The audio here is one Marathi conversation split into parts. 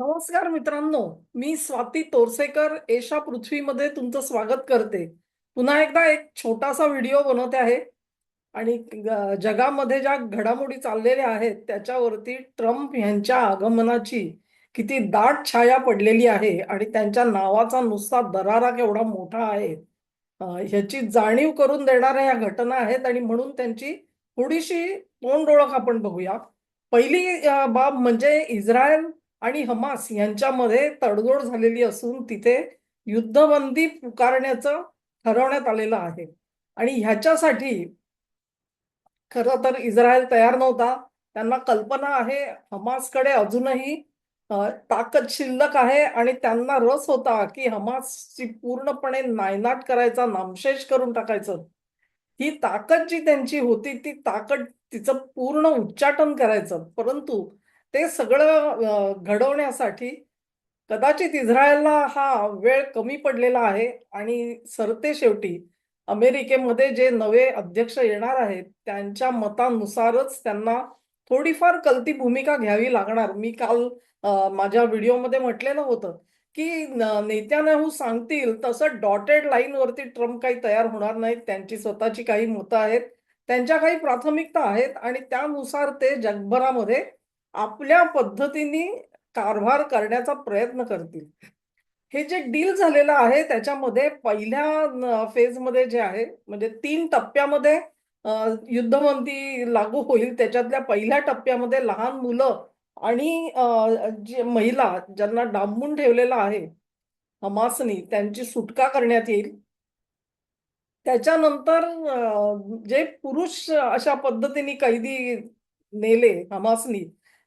नमस्कार मित्रांनो मी स्वाती तोरसेकर एशा पृथ्वीमध्ये तुमचं स्वागत करते. पुन्हा एकदा एक छोटासा व्हिडिओ बनवते आहे आणि जगामध्ये ज्या घडामोडी चाललेल्या आहेत त्याच्यावरती ट्रम्प यांच्या आगमनाची किती दाट छाया पडलेली आहे आणि त्यांच्या नावाचा नुसता दरारा केवढा मोठा आहे ह्याची जाणीव करून देणाऱ्या या घटना आहेत आणि म्हणून त्यांची थोडीशी तोंड ओळख आपण बघूया. पहिली बाब म्हणजे इस्रायल आणि हमास यांच्यामध्ये तडजोड झालेली असून तिथे युद्धबंदी पुकारण्याचं ठरवण्यात आलेलं आहे. आणि ह्याच्यासाठी खरं तर इस्रायल तयार नव्हता. त्यांना कल्पना आहे हमासकडे अजूनही ताकद शिल्लक आहे आणि त्यांना रस होता की हमासची पूर्णपणे नायनाट करायचा नामशेष करून टाकायचं. ही ताकद जी त्यांची होती ती ताकद तिचं पूर्ण उच्चाटन करायचं. परंतु ते सगळं घडवण्यासाठी कदाचित इस्रायलला हा वेळ कमी पडलेला आहे आणि सरते शेवटी अमेरिकेमध्ये जे नवे अध्यक्ष येणार आहेत त्यांच्या मतानुसारच त्यांना थोडीफार कलती भूमिका घ्यावी लागणार. मी काल माझ्या व्हिडिओमध्ये म्हटलेलं होतं की नेत्यानाहू सांगतील तसं डॉटेड लाईनवरती ट्रम्प काही तयार होणार नाहीत त्यांची स्वतःची काही मतं आहेत त्यांच्या काही प्राथमिकता आहेत आणि त्यानुसार ते जगभरामध्ये आपल्या पद्धतीने कारभार करण्याचा प्रयत्न करतील. हे जे डील झालेलं आहे त्याच्यामध्ये पहिल्या फेजमध्ये जे आहे म्हणजे तीन टप्प्यामध्ये अ, युद्धबंदी लागू होईल. त्याच्यातल्या पहिल्या टप्प्यामध्ये लहान मुलं आणि जे महिला ज्यांना डांबून ठेवलेलं आहे हमासनी त्यांची सुटका करण्यात येईल. त्याच्यानंतर जे पुरुष अशा पद्धतीने कैदी नेले हमासनी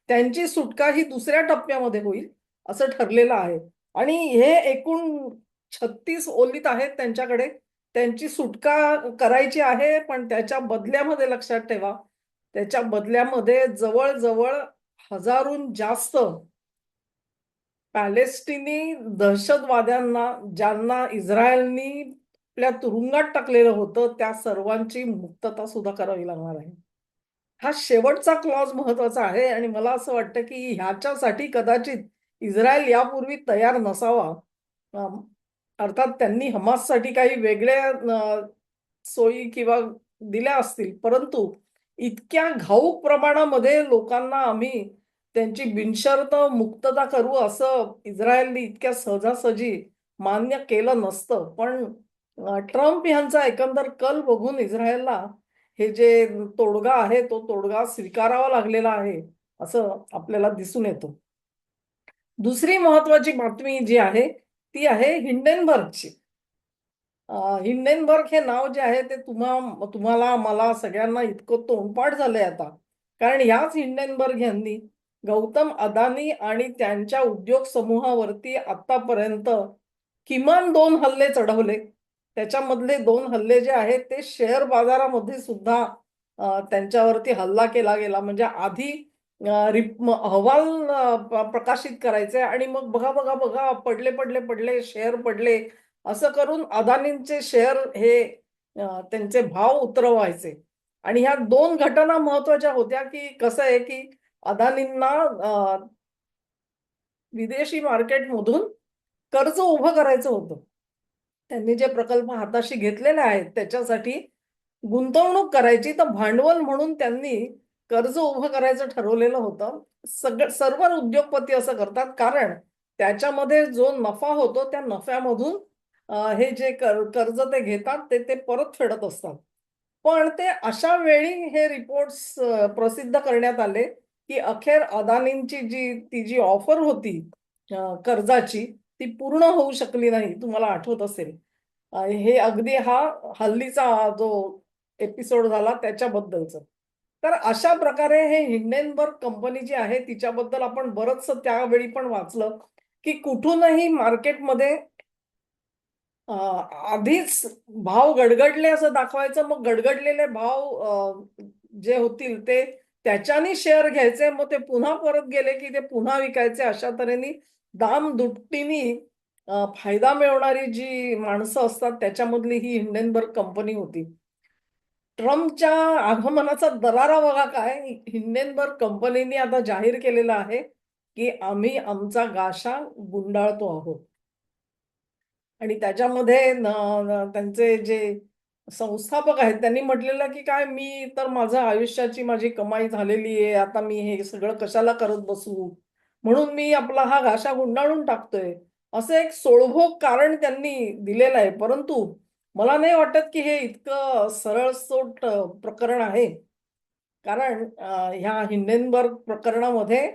त्यांची सुटका ही दुसऱ्या टप्प्यामध्ये होईल असं ठरलेलं आहे. आणि हे एकूण छत्तीस ओलीत आहेत त्यांच्याकडे. त्यांची सुटका करायची आहे पण त्याच्या बदल्यामध्ये लक्षात ठेवा. त्याच्या बदल्यामध्ये जवळजवळ हजारून जास्त पॅलेस्टिनी दहशतवाद्यांना ज्यांना इस्रायलनी आपल्या तुरुंगात टाकलेलं होतं त्या सर्वांची मुक्तता सुद्धा करावी लागणार आहे. हा शेवटचा क्लॉज महत्त्वाचा आहे आणि मला असं वाटतं की ह्याच्यासाठी कदाचित इस्रायल यापूर्वी तयार नसावा. अर्थात त्यांनी हमाससाठी काही वेगळ्या सोयी किंवा दिल्या असतील. परंतु इतक्या घाऊक प्रमाणामध्ये लोकांना आम्ही त्यांची बिनशर्त मुक्तता करू असं इस्रायलने इतक्या सहजासहजी मान्य केलं नसतं. पण ट्रम्प यांचा एकंदर कल बघून इस्रायलला हे जे तोडगा आहे तो तोडगा स्वीकारावा लागलेला आहे असं आपल्याला दिसून येतो. दुसरी महत्वाची बातमी जी आहे ती आहे हिंडेनबर्गची. हिंडेनबर्ग हे नाव जे आहे ते तुम्हा तुम्हाला मला सगळ्यांना इतकं तोंडपाठ झालंय आता. कारण ह्याच हिंडेनबर्ग यांनी गौतम अदानी आणि त्यांच्या उद्योग समूहावरती आतापर्यंत किमान दोन हल्ले चढवले. त्याच्यामधले दोन हल्ले जे आहेत ते शेअर बाजारामध्ये सुद्धा त्यांच्यावरती हल्ला केला गेला. म्हणजे आधी रिप- अहवाल प्रकाशित करायचे आणि मग बघा बघा बघा पडले पडले पडले शेअर पडले असं करून अदानींचे शेअर हे त्यांचे भाव उतरवायचे. आणि ह्या दोन घटना महत्त्वाच्या होत्या की कसं आहे की अदानींना विदेशी मार्केटमधून कर्ज उभं करायचं होतं. त्यांनी जे प्रकल्प हाताशी घेतलेले आहेत त्याच्यासाठी गुंतवणूक करायची तर भांडवल म्हणून त्यांनी कर्ज उभं करायचं ठरवलेलं होतं. सगळं सर्व उद्योगपती असं करतात कारण त्याच्यामध्ये जो नफा होतो त्या नफ्यामधून हे जे कर- कर्ज ते घेतात ते ते परत फेडत असतात. पण ते अशा वेळी हे रिपोर्ट्स प्रसिद्ध करण्यात आले की अखेर अदानींची जी ती जी ऑफर होती कर्जाची ती पूर्ण होऊ शकली नाही तुम्हाला आठवत असेल. हे अगदी हा हल्लीचा जो एपिसोड झाला त्याच्याबद्दलच. तर अशा प्रकारे हे हिंडेनबर्ग कंपनी जी आहे तिच्याबद्दल आपण बरंच त्यावेळी पण वाचलं की कुठूनही मार्केटमध्ये आधीच भाव गडगडले असं दाखवायचं मग गडगडलेले भाव जे होतील ते त्याच्यानी शेअर घ्यायचे मग ते पुन्हा परत गेले की ते पुन्हा विकायचे अशा तऱ्हेने दाम दुपटीनी फायदा मिळवणारी जी माणसं असतात त्याच्यामधली ही हिंडेनबर्ग कंपनी होती. ट्रम्पच्या आगमनाचा दरारा बघा काय हिंडेनबर्ग कंपनीने आता जाहीर केलेला आहे की आम्ही आमचा गाशा गुंडाळतो आहोत. आणि त्याच्यामध्ये त्यांचे जे संस्थापक आहेत त्यांनी म्हटलेलं की काय मी तर माझं आयुष्याची माझी कमाई झालेली आहे आता मी हे सगळं कशाला करत बसू? म्हणून मी आपला हा घाशा गुंडाळून टाकतोय. असं एक सोळभोग कारण त्यांनी दिलेलं आहे. परंतु मला नाही वाटत की हे इतकं सरळसोट प्रकरण आहे. कारण ह्या हिंडेनबर्ग प्रकरणामध्ये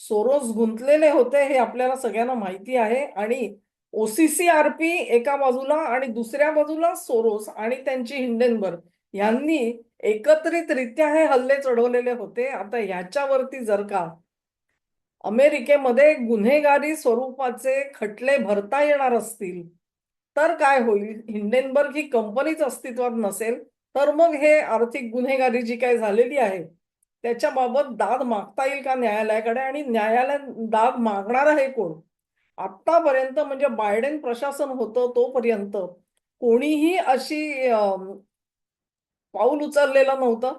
सोरोस गुंतलेले होते हे आपल्याला सगळ्यांना माहिती आहे. आणि ओसीसीआरपी एका बाजूला आणि दुसऱ्या बाजूला सोरोस आणि त्यांची हिंडेनबर्ग यांनी एकत्रितरित्या हे हल्ले चढवलेले होते. आता ह्याच्यावरती जर का अमेरिकेमध्ये गुन्हेगारी स्वरूपाचे खटले भरता येणार असतील तर काय होईल? हिंडेनबर्ग ही कंपनीच अस्तित्वात नसेल तर मग हे आर्थिक गुन्हेगारी जी काय झालेली आहे त्याच्याबाबत दाद मागता येईल का न्यायालयाकडे? आणि न्यायालय दाद मागणार आहे कोण? आतापर्यंत म्हणजे बायडेन प्रशासन होतं तोपर्यंत कोणीही अशी पाऊल उचललेलं नव्हतं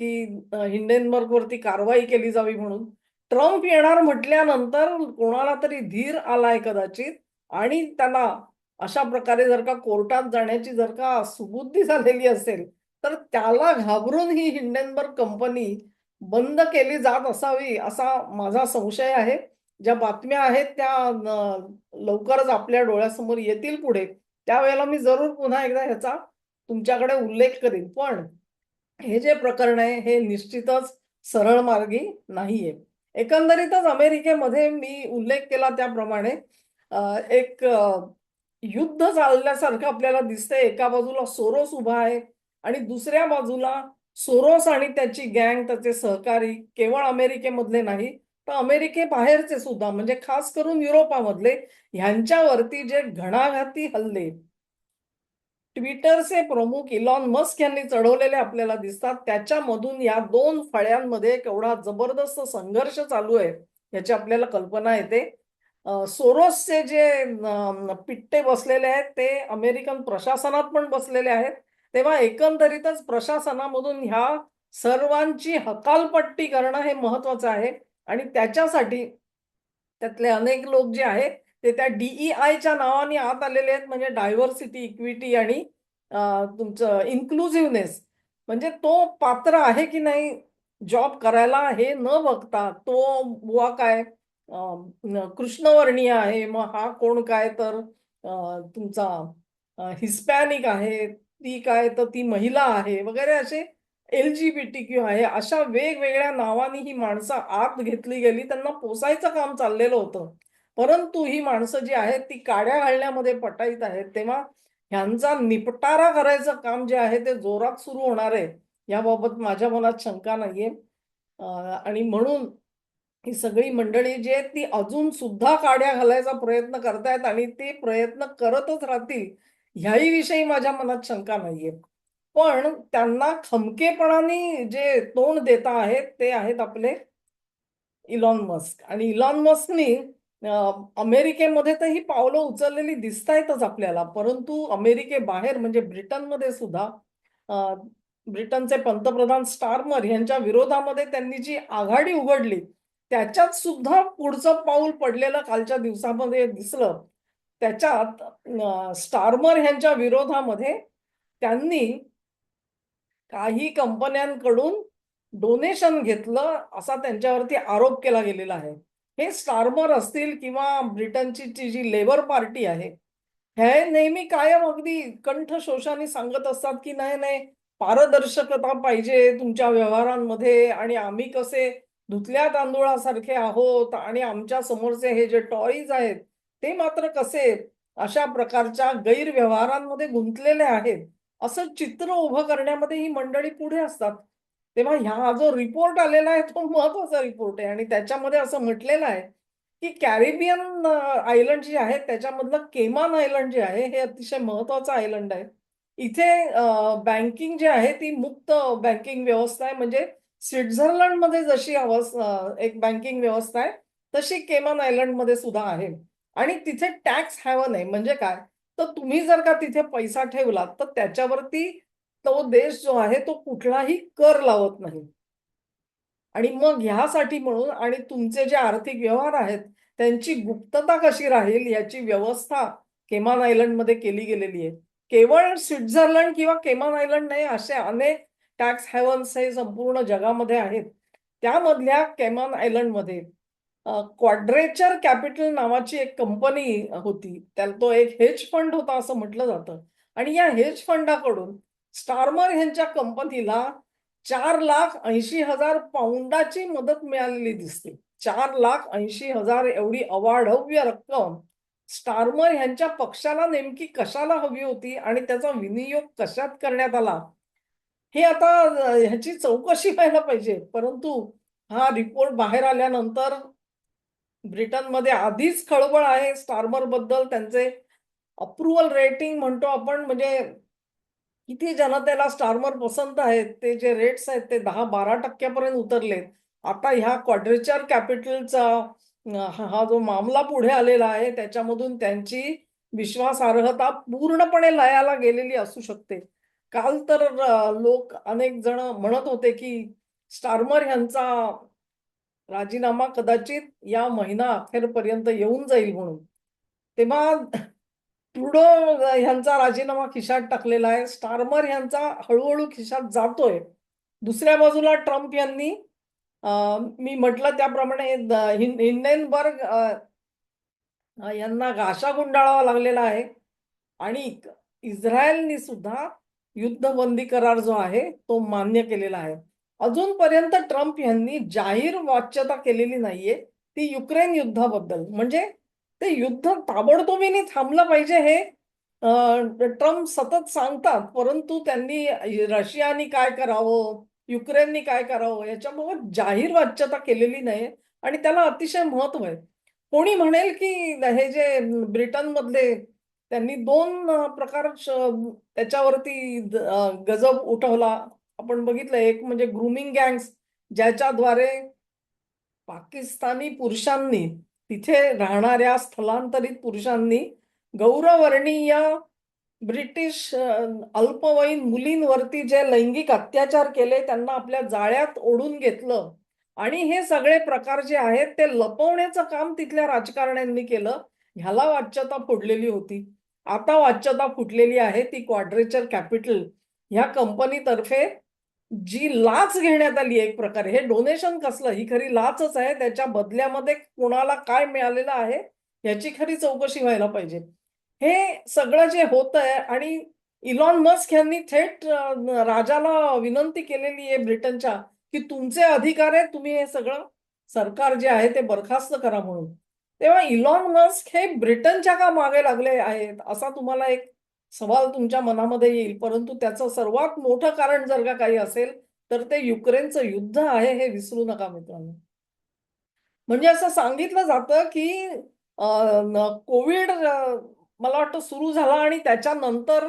की हिंडेनबर्ग वरती कारवाई केली जावी म्हणून. ट्रम्प येणार म्हटल्यानंतर कोणाला तरी धीर आलाय कदाचित आणि त्याला अशा प्रकारे जर का कोर्टात जाण्याची जर का सुबुद्धी झालेली असेल तर त्याला घाबरून ही हिंडेनबर्ग कंपनी बंद केली जात असावी असा माझा संशय आहे. ज्या बातम्या आहेत त्या लवकरच आपल्या डोळ्यासमोर येतील पुढे. त्यावेळेला मी जरूर पुन्हा एकदा ह्याचा तुमच्याकडे उल्लेख करीन. पण हे जे प्रकरण आहे हे निश्चितच सरळ मार्गी नाहीये. एकंदरीतच अमेरिकेमध्ये मी उल्लेख केला त्याप्रमाणे एक युद्ध चालल्यासारखं आपल्याला दिसतंय. एका बाजूला सोरोस उभा आहे आणि दुसऱ्या बाजूला सोरोस आणि त्याची गँग त्याचे सहकारी केवळ अमेरिकेमधले नाही तर अमेरिकेबाहेरचे सुद्धा म्हणजे खास करून युरोपामधले ह्यांच्यावरती जे घणाघाती हल्ले ट्विटरचे प्रमुख इलॉन मस्क यांनी चढवलेले आपल्याला दिसतात. त्याच्यामधून या दोन फळ्यांमध्ये केवढा जबरदस्त संघर्ष चालू आहे याची आपल्याला कल्पना येते. सोरोसचे जे पिट्टे बसलेले आहेत ते अमेरिकन प्रशासनात पण बसलेले आहेत. तेव्हा एकंदरीतच प्रशासनामधून ह्या सर्वांची हकालपट्टी करणं हे महत्वाचं आहे. आणि त्याच्यासाठी त्यातले अनेक लोक जे आहेत ते त्या डीईआयच्या नावाने आत आलेले आहेत म्हणजे डायव्हर्सिटी इक्विटी आणि तुमचं इन्क्लुझिव्हनेस म्हणजे तो पात्र आहे की नाही जॉब करायला हे न बघता तो बुवा काय कृष्णवर्णीय आहे मग हा कोण काय तर तुमचा हिस्पॅनिक आहे ती काय तर ती महिला आहे वगैरे असे L G B T Q आहे अशा वेगवेगळ्या नावाने ही माणसं आत घेतली गेली त्यांना पोसायचं काम चाललेलं होतं. परंतु ही माणसं जी आहेत ती काड्या घालण्यामध्ये पटाईत आहेत. तेव्हा ह्यांचा निपटारा करायचं काम जे आहे ते जोरात सुरू होणार आहे. याबाबत माझ्या मनात शंका नाहीये. आणि म्हणून ही सगळी मंडळी जी आहेत ती अजून सुद्धा काड्या घालायचा प्रयत्न करतायत आणि ते प्रयत्न करतच राहतील ह्याही विषयी माझ्या मनात शंका नाहीये. पण त्यांना खमकेपणाने जे तोंड देता आहेत ते आहेत आपले इलॉन मस्क. आणि इलॉन मस्कनी अमेरिकेमध्ये तर ही पावलं उचललेली दिसतायतच आपल्याला परंतु अमेरिकेबाहेर म्हणजे ब्रिटनमध्ये सुद्धा ब्रिटनचे पंतप्रधान स्टारमर यांच्या विरोधामध्ये त्यांनी जी आघाडी उघडली त्याच्यात सुद्धा पुढचं पाऊल पडलेलं कालच्या दिवसामध्ये दिसलं. त्याच्यात स्टार्मर स्टारमर यांच्या विरोधामध्ये त्यांनी काही कंपन्यांकडून डोनेशन घेतलं असा त्यांच्यावरती आरोप केला गेलेला आहे. हे स्टार्मर असतील किंवा ब्रिटनची ची जी लेबर पार्टी आहे हे नेहमी कायम अगदी कंठ शोषाने सांगत असतात की नाही नाही पारदर्शकता पाहिजे तुमच्या व्यवहारांमध्ये आणि आम्ही कसे धुतल्या तांदूळासारखे आहोत आणि आमच्या समोरचे हे जे टॉईज आहेत ते मात्र कसे अशा प्रकारच्या गैरव्यवहारांमध्ये गुंतलेले आहेत असं चित्र उभं करण्यामध्ये ही मंडळी पुढे असतात. तेव्हा ह्या जो रिपोर्ट आलेला आहे तो महत्त्वाचा रिपोर्ट आहे. आणि त्याच्यामध्ये असं म्हटलेलं आहे की कॅरिबियन आयलंड जे आहे त्याच्यामधलं केमान आयलंड जे आहे हे अतिशय महत्वाचं आयलंड आहे. इथे बँकिंग जे आहे ती मुक्त बँकिंग व्यवस्था आहे. म्हणजे स्वित्झर्लंडमध्ये जशी अवस्थ एक बँकिंग व्यवस्था आहे तशी केमान आयलंडमध्ये सुद्धा आहे. आणि तिथे टॅक्स हॅवन आहे म्हणजे काय? तर तुम्ही जर का तिथे पैसा ठेवलात तर त्याच्यावरती तो देश जो आहे तो कुठलाही कर लावत नाही. आणि मग ह्यासाठी म्हणून आणि तुमचे जे आर्थिक व्यवहार आहेत त्यांची गुप्तता कशी राहील याची व्यवस्था केमान आयलंडमध्ये केली गेलेली आहे. केवळ स्वित्झर्लंड किंवा केमान आयलंड नाही असे अनेक टॅक्स हेवन्स हे संपूर्ण जगामध्ये आहेत. त्यामधल्या केमान आयलंडमध्ये क्वाड्रेचर कॅपिटल नावाची एक कंपनी होती. त्याला तो एक हेज फंड होता असं म्हटलं जातं. आणि या हेज फंडाकडून स्टारमर यांच्या कंपनीला चार लाख ऐंशी हजार पाऊंडाची मदत मिळालेली दिसते. चार लाख ऐंशी हजार एवढी अवाढव्य रक्कम स्टारमर यांच्या पक्षाला नेमकी कशाला हवी होती आणि त्याचा विनियोग कशात करण्यात आला? हे आता ह्याची चौकशी व्हायला पाहिजे. परंतु हा रिपोर्ट बाहेर आल्यानंतर ब्रिटनमध्ये आधीच खळबळ आहे. स्टारमरबद्दल त्यांचे अप्रुव्हल रेटिंग म्हणतो आपण म्हणजे किती जनतेला स्टारमर पसंत आहेत ते जे रेट्स आहेत ते दहा बारा टक्क्यापर्यंत उतरलेत. आता ह्या क्वाड्रेचर कॅपिटलचा हा जो मामला पुढे आलेला आहे त्याच्यामधून त्यांची विश्वासार्हता पूर्णपणे लयाला गेलेली असू शकते. काल तर लोक अनेक जण म्हणत होते की स्टारमर यांचा राजीनामा कदाचित या महिना अखेरपर्यंत येऊन जाईल म्हणून. तेव्हा ट्रुडो ह्यांचा राजीनामा खिशात टाकलेला आहे. स्टार्मर ह्यांचा हळूहळू खिशात जातोय. दुसऱ्या बाजूला ट्रम्प यांनी मी म्हटलं त्याप्रमाणे हिंडेनबर्ग यांना गाशा गुंडाळावा लागलेला आहे. आणि इस्रायलनी सुद्धा युद्धबंदी करार जो आहे तो मान्य केलेला आहे. अजूनपर्यंत ट्रम्प यांनी जाहीर वाच्यता केलेली नाहीये. ती युक्रेन युद्धाबद्दल. म्हणजे ते युद्ध ताबडतोबीने थांबलं पाहिजे हे ट्रम्प सतत सांगतात. परंतु त्यांनी रशियानी काय करावं युक्रेननी काय करावं याच्याबाबत जाहीर वाच्यता केलेली नाही आणि त्याला अतिशय महत्त्व आहे. कोणी म्हणेल की हे जे ब्रिटनमधले त्यांनी दोन प्रकार त्याच्यावरती गजब उठवला. आपण बघितलं एक म्हणजे ग्रुमिंग गँग्स ज्याच्याद्वारे पाकिस्तानी पुरुषांनी तिथे राहणाऱ्या स्थलांतरित पुरुषांनी गौरवर्णीय ब्रिटिश अल्पवयीन मुलींवरती जे लैंगिक अत्याचार केले त्यांना आपल्या जाळ्यात ओढून घेतलं. आणि हे सगळे प्रकार जे आहेत ते लपवण्याचं काम तिथल्या राजकारण्यांनी केलं. ह्याला वाच्यता फोडलेली होती. आता वाच्यता फुटलेली आहे ती क्वाड्रेचर कॅपिटल ह्या कंपनीतर्फे जी लाच घेण्यात आली एक प्रकारे हे डोनेशन कसलं? ही खरी लाचच आहे त्याच्या बदल्यामध्ये कोणाला काय मिळालेलं आहे याची खरी चौकशी व्हायला पाहिजे. हे सगळं जे होत आहे आणि इलॉन मस्क यांनी थेट राजाला विनंती केलेली आहे ब्रिटनच्या की तुमचे अधिकार आहे तुम्ही हे सगळं सरकार जे आहे ते बरखास्त करा म्हणून. तेव्हा इलॉन मस्क हे ब्रिटनच्या का मागे लागले आहेत असा तुम्हाला एक सवाल तुमच्या मनामध्ये येईल परंतु त्याचं सर्वात मोठं कारण जर का काही असेल तर ते युक्रेनचं युद्ध आहे हे विसरू नका मित्रांनो. म्हणजे असं सांगितलं जातं की कोविड मला वाटतं सुरू झाला आणि त्याच्यानंतर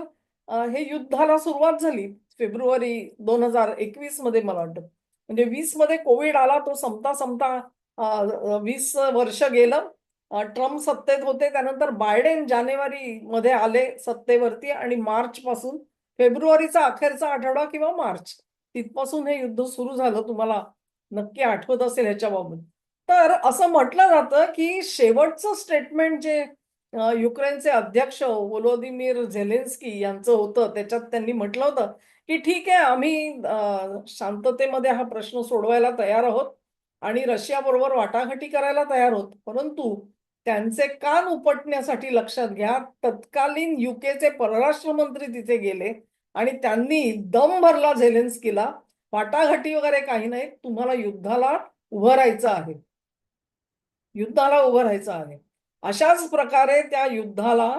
हे युद्धाला सुरुवात झाली फेब्रुवारी दोन हजार एकवीसमध्ये मला वाटतं. म्हणजे वीसमध्ये कोविड आला तो संपता संपता वीस वर्ष गेलं. ट्रम्प सत्तेत होते त्यानंतर बायडेन जानेवारी मध्ये आले सत्तेवरती आणि मार्च पासून फेब्रुवारीचा अखेरचा आठवडा किंवा मार्च तिथपासून हे युद्ध सुरू झालं तुम्हाला नक्की आठवत असेल ह्याच्याबाबत. तर असं म्हटलं जातं की शेवटचं स्टेटमेंट जे युक्रेनचे अध्यक्ष वोलोदिमीर झेलेन्स्की यांचं होतं त्याच्यात त्यांनी म्हटलं होतं की ठीक आहे आम्ही शांततेमध्ये हा प्रश्न सोडवायला तयार आहोत आणि रशियाबरोबर वाटाघाटी करायला तयार आहोत. परंतु त्यांचे कान उपटण्यासाठी लक्षात घ्या. तत्कालीन युकेचे परराष्ट्र मंत्री तिथे गेले आणि त्यांनी दम भरला झेलेन्स्कीला. वाटाघाटी वगैरे काही नाही तुम्हाला युद्धाला उभं राहायचं आहे. युद्धाला उभं राहायचं आहे. अशाच प्रकारे त्या युद्धाला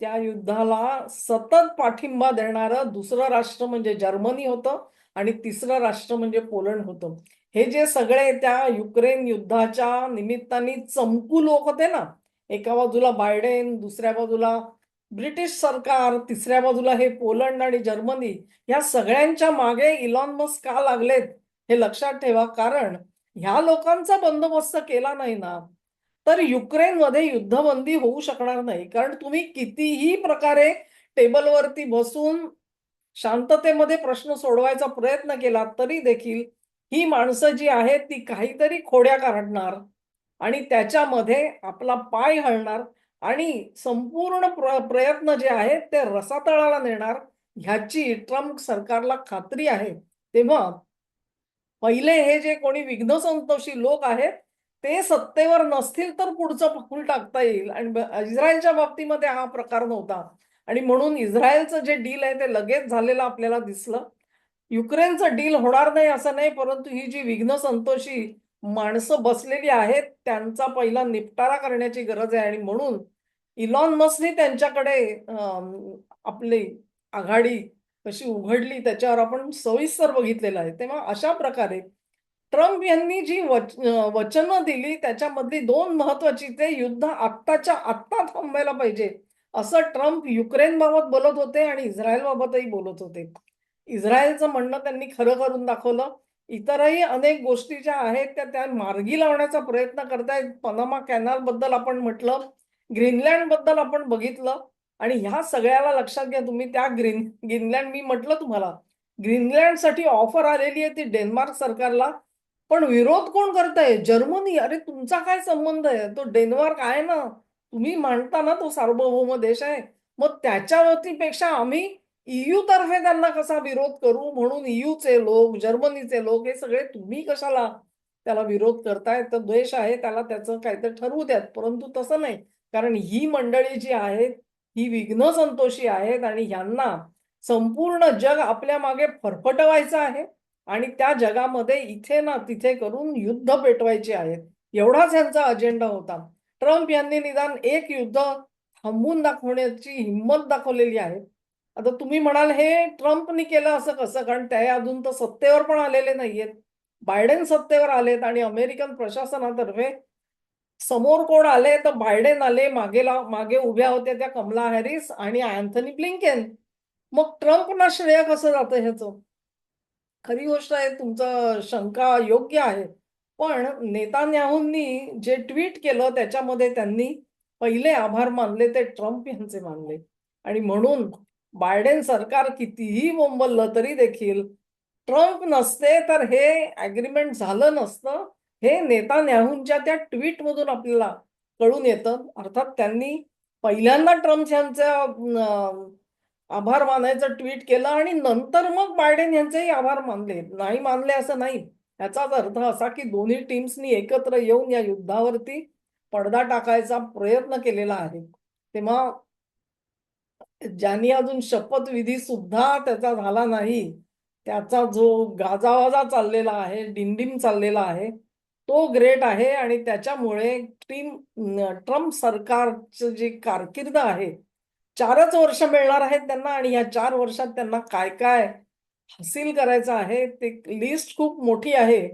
त्या युद्धाला सतत पाठिंबा देणारं दुसरं राष्ट्र म्हणजे जर्मनी होतं आणि तिसरं राष्ट्र म्हणजे पोलंड होतं. हे जे सगळे त्या युक्रेन युद्धाच्या निमित्ताने चमकू लोक होते ना एका बाजूला बायडेन दुसऱ्या बाजूला ब्रिटिश सरकार तिसऱ्या बाजूला हे पोलंड आणि जर्मनी या सगळ्यांच्या मागे इलॉन मस्क का लागलेत हे लक्षात ठेवा. कारण ह्या लोकांचा बंदोबस्त केला नाही ना तर युक्रेनमध्ये युद्धबंदी होऊ शकणार नाही. कारण तुम्ही कितीही प्रकारे टेबलवरती बसून शांततेमध्ये प्रश्न सोडवायचा प्रयत्न केला तरी देखील ही माणसं जी आहेत ती काहीतरी खोड्या काढणार आणि त्याच्यामध्ये आपला पाय हलणार आणि संपूर्ण प्र प्रयत्न जे आहेत ते रसातळाला नेणार ह्याची ट्रम्प सरकारला खात्री आहे. तेव्हा पहिले हे जे कोणी विघ्न संतोषी लोक आहेत ते सत्तेवर नसतील तर पुढचं पाऊल टाकता येईल आणि इस्रायलच्या बाबतीमध्ये हा प्रकार नव्हता. आणि म्हणून इस्रायलचं जे डील आहे ते लगेच झालेलं आपल्याला दिसलं. युक्रेनचं डील होणार नाही असं नाही परंतु ही जी विघ्न संतोषी माणसं बसलेली आहेत त्यांचा पहिला निपटारा करण्याची गरज आहे. आणि म्हणून इलॉन मस्कने त्यांच्याकडे आपली आघाडी कशी उघडली त्याच्यावर आपण सविस्तर बघितलेलं आहे. तेव्हा अशा प्रकारे ट्रम्प यांनी जी वच वचनं दिली त्याच्यामधली दोन महत्वाची ते युद्ध आत्ताच्या आत्ता थांबायला पाहिजे असं ट्रम्प युक्रेनबाबत बोलत होते आणि इस्रायलबाबतही बोलत होते. इस्रायलचं म्हणणं त्यांनी खरं करून दाखवलं. इतरही अनेक गोष्टी ज्या आहेत त्या त्या मार्गी लावण्याचा प्रयत्न करतायत. पनामा कॅनलबद्दल आपण म्हटलं ग्रीनलँडबद्दल आपण बघितलं. आणि ह्या सगळ्याला लक्षात घ्या तुम्ही त्या ग्रीन ग्रीनलँड मी म्हटलं तुम्हाला ग्रीनलँडसाठी ऑफर आलेली आहे ती डेन्मार्क सरकारला. पण विरोध कोण करताय? जर्मनी. अरे तुमचा काय संबंध आहे? तो डेन्मार्क आहे ना. तुम्ही मानता ना तो सार्वभौम देश आहे. मग त्याच्यावरती पेक्षा आम्ही ईयू तर्फे त्यांना कसा विरोध करू म्हणून ईयूचे लोक जर्मनीचे लोक हे सगळे तुम्ही कशाला त्याला विरोध करताय? तर द्वेष आहे त्याला त्याचं काहीतरी ठरवू द्यात. परंतु तसं नाही. कारण ही मंडळी जी आहेत ही विघ्न संतोषी आहेत आणि ह्यांना संपूर्ण जग आपल्या मागे फरफटवायचं आहे आणि त्या जगामध्ये इथे ना तिथे करून युद्ध पेटवायचे आहेत. एवढाच यांचा अजेंडा होता. ट्रम्प यांनी निदान एक युद्ध थांबवून दाखवण्याची हिंमत दाखवलेली आहे. आता तुम्ही म्हणाल हे ट्रम्पनी केलं असं कसं? कारण त्या अजून तर सत्तेवर पण आलेले नाहीयेत. बायडेन सत्तेवर आलेत आणि अमेरिकन प्रशासनातर्फे समोर कोण आले तर बायडेन आले मागेला मागे उभ्या होत्या त्या कमला हॅरिस आणि अँथनी ब्लिंकेन. मग ट्रम्पना श्रेय कसं जातं ह्याचं? खरी गोष्ट आहे तुमचं शंका योग्य आहे. पण नेतान्याहूंनी जे ट्विट केलं त्याच्यामध्ये त्यांनी पहिले आभार मानले ते ट्रम्प यांचे मानले. आणि म्हणून बायडेन सरकार कितीही बोंबललं तरी देखील ट्रम्प नसते तर हे अग्रीमेंट झालं नसतं. हे नेता न्याहूंच्या त्या ट्विटमधून आपल्याला कळून येतं. अर्थात त्यांनी पहिल्यांदा ट्रम्प यांचं आभार मानायचं ट्विट केलं आणि नंतर मग बायडेन यांचेही आभार मानले. नाही मानले असं नाही. याचाच अर्थ असा की दोन्ही टीम्सनी एकत्र येऊन या युद्धावरती पडदा टाकायचा प्रयत्न केलेला आहे. तेव्हा ज्यांनी अजून शपथविधी सुद्धा त्याचा झाला नाही त्याचा जो गाजावाजा चाललेला आहे डिंडिम चाललेला आहे तो ग्रेट आहे आणि त्याच्यामुळे टीम ट्रम्प सरकारचं जी कारकीर्द आहे चारच वर्ष मिळणार आहेत त्यांना आणि या चार वर्षात त्यांना काय काय हासिल करायचं आहे ते लिस्ट खूप मोठी आहे.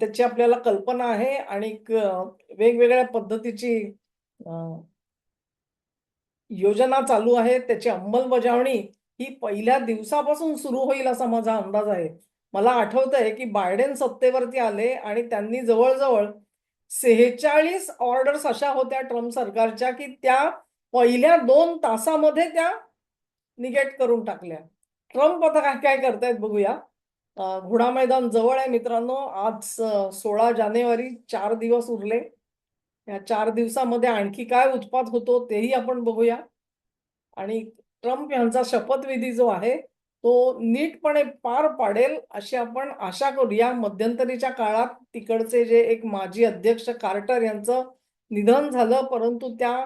त्याची आपल्याला कल्पना आहे आणि वेगवेगळ्या पद्धतीची योजना चालू आहे त्याची अंमलबजावणी ही पहिल्या दिवसापासून सुरू होईल असा माझा अंदाज आहे. मला आठवत आहे की बायडेन सत्तेवरती आले आणि त्यांनी जवळजवळ सेहेचाळीस ऑर्डर्स अशा होत्या ट्रम्प सरकारच्या की त्या पहिल्या दोन तासामध्ये त्या निगेट करून टाकल्या. ट्रम्प आता काय काय करतायत बघूया. घोडा मैदान जवळ आहे मित्रांनो. आज सोळा जानेवारी चार दिवस उरले. या चार दिवसामध्ये आणखी काय उत्पाद होतो तेही आपण बघूया. आणि ट्रम्प यांचा शपथविधी जो आहे तो नीटपणे पार पाडेल अशी आपण आशा करूया. मध्यंतरीच्या काळात तिकडचे जे एक माजी अध्यक्ष कार्टर यांचं निधन झालं परंतु त्या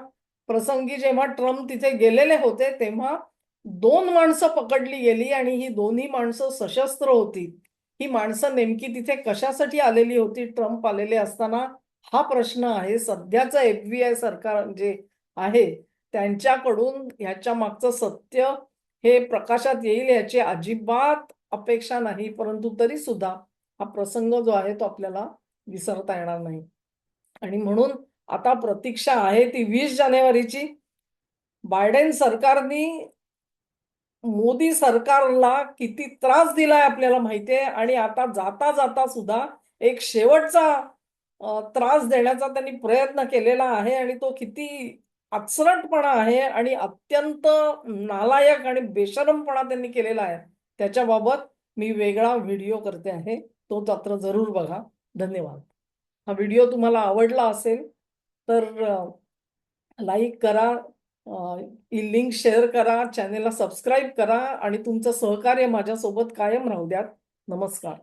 प्रसंगी जेव्हा ट्रम्प तिथे गेलेले होते तेव्हा दोन माणसं पकडली गेली आणि ही दोन्ही माणसं सशस्त्र होती. ही माणसं नेमकी तिथे कशासाठी आलेली होती? ट्रम्प आलेले असताना हा प्रश्न आहे. सध्याचं एफबीआय सरकार जे आहे त्यांच्याकडून ह्याच्या मागचं सत्य हे प्रकाशात येईल याची अजिबात अपेक्षा नाही. परंतु तरी सुद्धा हा प्रसंग जो आहे तो आपल्याला विसरता येणार नाही. आणि म्हणून आता प्रतीक्षा आहे ती वीस जानेवारीची. बायडेन सरकारनी मोदी सरकारला किती त्रास दिलाय आपल्याला माहितीये. आणि आता जाता जाता सुद्धा एक शेवटचा त्रास देण्याचा त्यांनी प्रयत्न केलेला आहे आणि तो किती आचरटपणा आहे आणि अत्यंत नालायक आणि बेशरमपणा त्यांनी केलेला आहे. त्याच्याबाबत मी वेगळा व्हिडिओ करते आहे. तो पत्र जरूर बघा. धन्यवाद. हा व्हिडिओ तुम्हाला आवडला असेल तर लाईक करा ही लिंक शेअर करा चॅनेलला सबस्क्राईब करा आणि तुमचं सहकार्य माझ्यासोबत कायम राहू द्यात. नमस्कार.